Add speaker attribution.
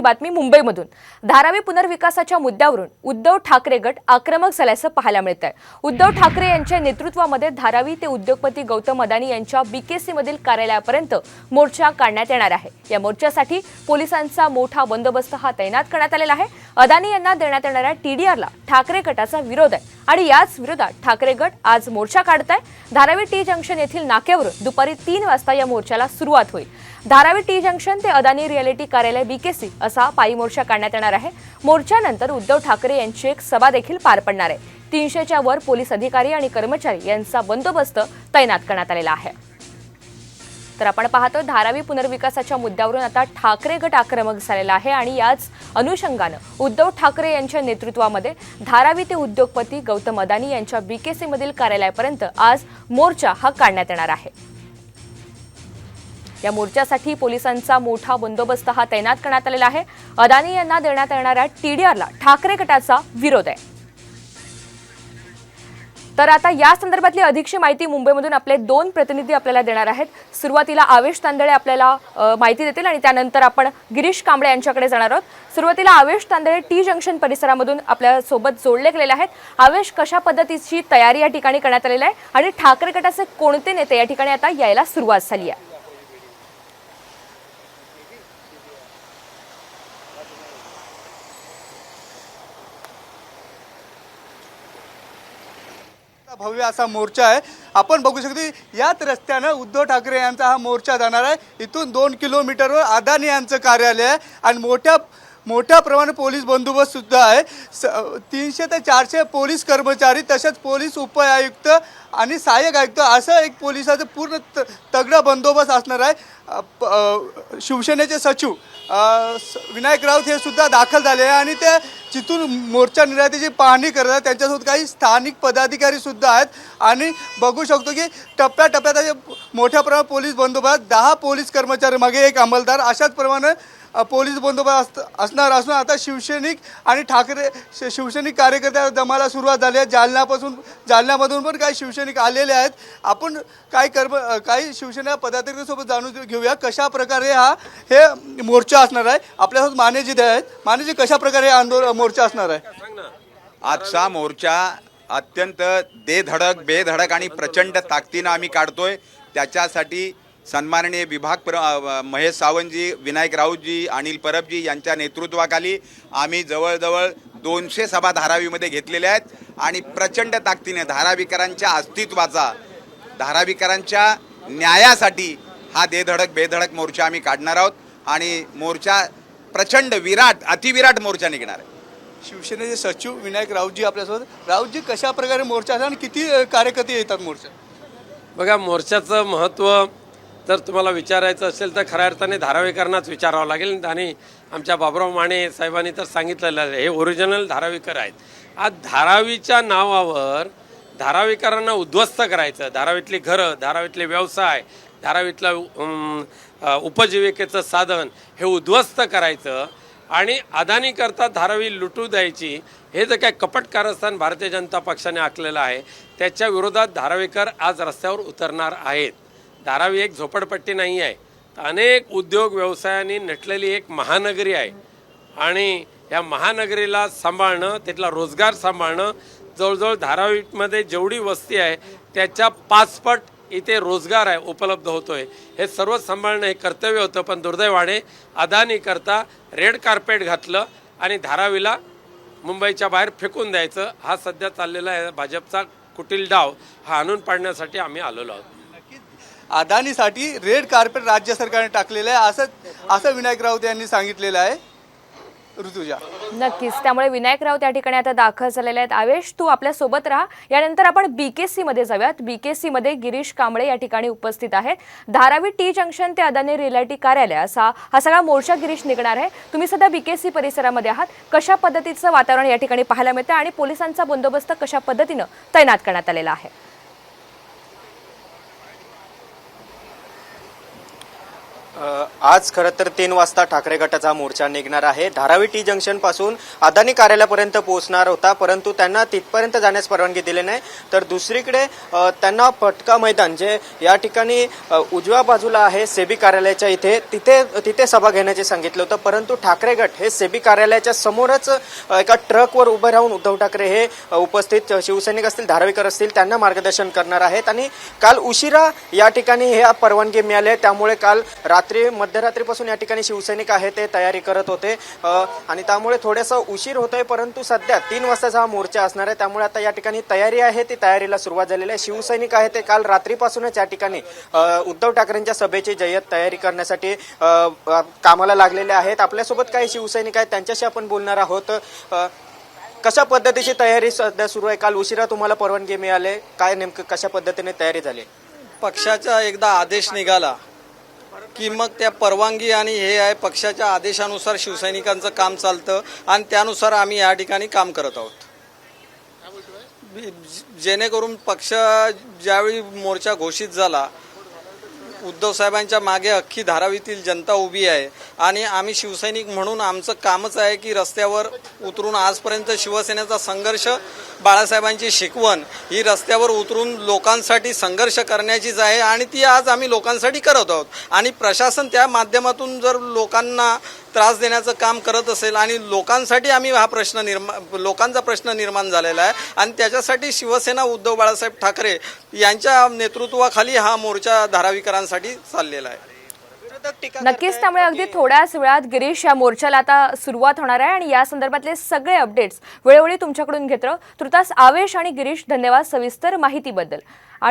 Speaker 1: ही बातमी मुंबईमधून. धारावी पुनर्विकासाच्या मुद्द्यावरून उद्धव ठाकरे गट आक्रमक झाल्याचं पाहायला मिळत आहे उद्धव ठाकरे यांच्या नेतृत्वामध्ये धारावी ते उद्योगपती गौतम अदानी यांच्या बीकेसी मधील कार्यालयापर्यंत मोर्चा काढण्यात येणार आहे. या मोर्चासाठी पोलिसांचा मोठा बंदोबस्त हा तैनात करण्यात आलेला आहे. अदानी यांना देण्यात येणाऱ्या टीडीआरला ठाकरे गटाचा विरोध आहे. आणि याच विरोधात ठाकरे गट आज मोर्चा काढत आहे धारावी टी जंक्शन येथील नाक्यावरून दुपारी तीन वाजता या मोर्चाला सुरुवात होईल. धारावी टी जंक्शन ते अदानी रिअलिटी कार्यालय बीकेसी असा पायी मोर्चा काढण्यात येणार आहे. मोर्चानंतर उद्धव ठाकरे यांची एक सभा देखील पार पडणार आहे. तीनशेच्या वर पोलीस अधिकारी आणि कर्मचारी यांचा बंदोबस्त तैनात करण्यात आलेला आहे. तर आपण पाहतो धारावी पुनर्विकासाच्या मुद्द्यावरून आता ठाकरे गट आक्रमक झालेला आहे आणि याच अनुषंगानं उद्धव ठाकरे यांच्या नेतृत्वामध्ये धारावी ते उद्योगपती गौतम अदानी यांच्या बीकेसीमधील कार्यालयापर्यंत आज मोर्चा हा काढण्यात येणार आहे. या मोर्चासाठी पोलिसांचा मोठा बंदोबस्त हा तैनात करण्यात आलेला आहे. अदानी यांना देण्यात येणाऱ्या टीडीआरला ठाकरे गटाचा विरोध आहे. तर आता या संदर्भातली अधिकची माहिती मुंबईमधून आपले दोन प्रतिनिधी आपल्याला देणार आहेत. सुरुवातीला आवेश तांदळे आपल्याला माहिती देतील आणि त्यानंतर आपण गिरीश कांबळे यांच्याकडे जाणार आहोत. सुरुवातीला आवेश तांदळे टी जंक्शन परिसरामधून आपल्यासोबत जोडले गेलेले आहेत. आवेश कशा पद्धतीची तयारी या ठिकाणी करण्यात आलेली आहे? आणि ठाकरे गटाचे कोणते नेते या ठिकाणी आता यायला सुरुवात झाली आहे?
Speaker 2: भव्य असा मोर्चा आहे? आपण बघू शकतो याच रस्त्यानं उद्धव ठाकरे यांचा हा मोर्चा जाणार आहे. इथून दोन किलोमीटरवर अदानी यांचं कार्यालय आहे आणि मोठ्या मोठ्या प्रमाणात पोलीस बंदोबस्त सुद्धा आहे. स तीनशे ते चारशे पोलीस कर्मचारी तसेच पोलीस उपआयुक्त आणि सहाय्यक आयुक्त असं एक पोलिसाचं पूर्ण त तगडा बंदोबस्त असणार आहे. प- शिवसेनेचे सचिव स- विनायक राऊत हे सुद्धा दाखल झाले आहे आणि ते जिथून मोर्चा निर्यातीची पाहणी करत आहेत त्यांच्यासोबत काही स्थानिक पदाधिकारी सुद्धा आहेत. आणि बघू शकतो की टप्प्याटप्प्यात मोठ्या प्रमाणात पोलीस बंदोबस्त दहा पोलीस कर्मचारी मागे एक अंमलदार अशाच प्रमाणे पोलीस बंदोबस्त असत- असणार असून आता शिवसैनिक आणि ठाकरे शिवसैनिक कार्यकर्त्या जमायला सुरुवात झाली आहे. जालन्यापासून जालन्यामधून पण काही शिवसैनिक आलेले आहेत. आपण काही कर्म काही शिवसेना पदाधिकाऱ्यांसोबत जाणून घेऊया कशा प्रकारे हा हे मोर्चा असणार आहे. आपल्यासोबत मानेजी ते आहेत. मानेजी कशा प्रकारे आंदोलन मोर्चा असणार आहे?
Speaker 3: आजचा मोर्चा अत्यंत देधडक बेधडक आणि प्रचंड ताकदीनं आम्ही काढतोय. त्याच्यासाठी सन्माननीय विभाग प्र महेश सावंतजी विनायक राऊतजी अनिल परबजी यांच्या नेतृत्वाखाली आम्ही जवळजवळ दोनशे सभा धारावीमध्ये घेतलेल्या आहेत आणि प्रचंड ताकदीने धारावीकरांच्या अस्तित्वाचा धारावीकरांच्या न्यायासाठी हा देधडक बेधडक मोर्चा आम्ही काढणार आहोत आणि मोर्चा प्रचंड विराट अतिविराट मोर्चा निघणार आहे.
Speaker 2: शिवसेनेचे सचिव विनायक राऊतजी आपल्यासोबत. राऊतजी कशा प्रकारे मोर्चा आणि किती कार्यकर्ते येतात मोर्चा?
Speaker 4: बघा मोर्चाचं महत्त्व जर तुम्हाला विचारायचं असेल तर खऱ्या अर्थाने धारावीकरांनाच विचारावं लागेल. आणि आमच्या बाबुराव माने साहेबांनी तर सांगितलेलं आहे हे ओरिजिनल धारावीकर आहेत. आज धारावीच्या नावावर धारावीकरांना उद्ध्वस्त करायचं. धारावीतली घरं धारावीतले व्यवसाय धारावीतलं उपजीविकेचं साधन हे उद्ध्वस्त करायचं. आणि अदानीकरता धारावी लुटू द्यायची हे जे काय कपट कारस्थान भारतीय जनता पक्षाने आखलेलं आहे त्याच्या विरोधात धारावीकर आज रस्त्यावर उतरणार आहेत. धारावी एक झोपडपट्टी नाही आहे. तर अनेक उद्योग व्यवसायांनी नटलेली एक महानगरी आहे. आणि या महानगरीला सांभाळणं तिथला रोजगार सांभाळणं जवळजवळ धारावीमध्ये जेवढी वस्ती आहे त्याच्या पाचपट इथे रोजगार आहे उपलब्ध होतोय. हे सर्व सांभाळणं हे कर्तव्य होतं पण दुर्दैवाने अदानी करता रेड कार्पेट घातलं आणि धारावीला मुंबईच्या बाहेर फेकून द्यायचं. हा सध्या चाललेला आहे भाजपचा कुटील डाव. हा आणून पाडण्यासाठी आम्ही आलेलो आहोत.
Speaker 2: अदानीसाठी रेड कार्पेट राज्य सरकारने टाकलेलं आहे असं असं विनायक राऊत यांनी सांगितलेलं आहे. ऋतुजा.
Speaker 1: नक्कीच. त्यामुळे विनायक राऊत या ठिकाणी आता दाखल झालेले आहेत. आवेश तू आपल्यासोबत राहा. यानंतर आपण बीकेसी मध्ये जाऊयात. बीकेसी मध्ये गिरीश कांबळे या ठिकाणी उपस्थित आहेत. धारावी टी जंक्शन ते अदानी रिलायटी कार्यालय असा हा सगळा मोर्चा गिरीश निघणार आहे. तुम्ही सध्या बीकेसी परिसरामध्ये आहात. कशा पद्धतीचं वातावरण या ठिकाणी पाहायला मिळतं आणि पोलिसांचा बंदोबस्त कशा पद्धतीनं तैनात करण्यात आलेला आहे?
Speaker 5: आज खरं तर तीन वाजता ठाकरे गटाचा मोर्चा निघणार आहे. धारावी टी जंक्शनपासून अदानी कार्यालयापर्यंत पोहोचणार होता परंतु त्यांना तिथपर्यंत जाण्यास परवानगी दिली नाही. तर दुसरीकडे त्यांना पटका मैदान जे या ठिकाणी उजव्या बाजूला आहे सेबी कार्यालयाच्या इथे तिथे तिथे सभा घेण्याचे सांगितलं होतं. परंतु ठाकरे गट हे सेबी कार्यालयाच्या समोरच एका ट्रकवर उभं राहून उद्धव ठाकरे हे उपस्थित शिवसैनिक असतील धारावीकर असतील त्यांना मार्गदर्शन करणार आहेत. आणि काल उशिरा या ठिकाणी हे परवानगी मिळाली आहे. त्यामुळे काल रात्री मध्यरात्रीपासून या ठिकाणी शिवसैनिक आहे ते तयारी करत होते. आणि त्यामुळे थोडंसं उशीर होत आहे परंतु सध्या तीन वाजताचा हा मोर्चा असणार आहे. त्यामुळे आता या ठिकाणी तयारी आहे ती तयारीला सुरुवात झालेली आहे. शिवसैनिक आहे ते काल रात्रीपासूनच या ठिकाणी उद्धव ठाकरेंच्या सभेची जय्यत तयारी करण्यासाठी कामाला लागलेले आहेत. आपल्यासोबत काही शिवसैनिक आहेत त्यांच्याशी आपण बोलणार आहोत. कशा पद्धतीची तयारी सध्या सुरू आहे? काल उशिरा तुम्हाला परवानगी मिळाले. काय नेमकं कशा पद्धतीने तयारी झाली?
Speaker 6: पक्षाचा एकदा आदेश निघाला. की मग त्या परवानगी आणि हे आहे पक्षाच्या आदेशानुसार शिवसैनिकांचं काम चालतं आणि त्यानुसार आम्ही या ठिकाणी काम करत आहोत. जेणेकरून पक्ष ज्यावेळी मोर्चा घोषित झाला उद्धव साहेबांच्या मागे अख्खी धारावीतील जनता उभी आहे. आणि आम्ही शिवसैनिक म्हणून आमचं कामच आहे की रस्त्यावर उतरून आजपर्यंत शिवसेनेचा संघर्ष बाळासाहेबांची शिकवण ही रस्त्यावर उतरून लोकांसाठी संघर्ष करण्याचीच आहे आणि ती आज आम्ही लोकांसाठी करत आहोत. आणि प्रशासन त्या माध्यमातून जर लोकांना त्रास देण्याचं काम करत असेल आणि लोकांसाठी आम्ही हा प्रश्न निर्माण लोकांचा प्रश्न निर्माण झालेला आहे. आणि त्याच्यासाठी शिवसेना उद्धव बाळासाहेब ठाकरे यांच्या नेतृत्वाखाली हा मोर्चा धारावीकरांसाठी चाललेला आहे.
Speaker 1: नक्कीच त्यामुळे अगदी थोड्याच वेळात गिरीश या मोर्चाला आता सुरुवात होणार आहे आणि या संदर्भातले सगळे अपडेट्स वेळोवेळी तुमच्याकडून घेत राहू. तुर्तास आवेश आणि गिरीश धन्यवाद सविस्तर माहितीबद्दल. आणि